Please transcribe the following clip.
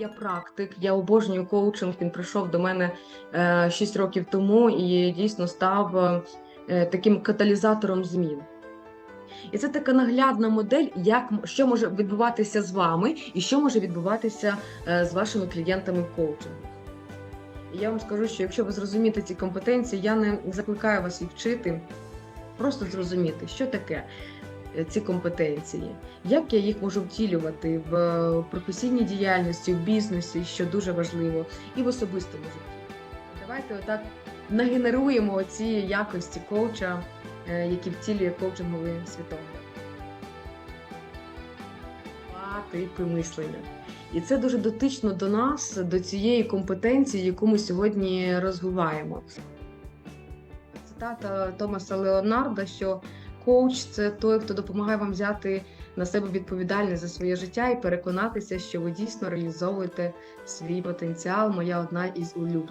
я практик, я обожнюю коучинг. Він прийшов до мене е, 6 років тому і дійсно став е, таким каталізатором змін. І це така наглядна модель, як що може відбуватися з вами, і що може відбуватися е, з вашими клієнтами в коучингу. І я вам скажу, що якщо ви зрозумієте ці компетенції, я не закликаю вас їх вчити, просто зрозуміти, що таке е, ці компетенції, як я їх можу втілювати в е, професійній діяльності, в бізнесі, що дуже важливо, і в особистому житті. Давайте отак нагенеруємо ці якості коуча, е, які втілює коучинговий світогляд. Два типи мислення. І це дуже дотично до нас, до цієї компетенції, яку ми сьогодні розвиваємо. Цитата Томаса Леонарда, що коуч це той, хто допомагає вам взяти на себе відповідальність за своє життя і переконатися, що ви дійсно реалізовуєте свій потенціал. Моя одна із улюблених.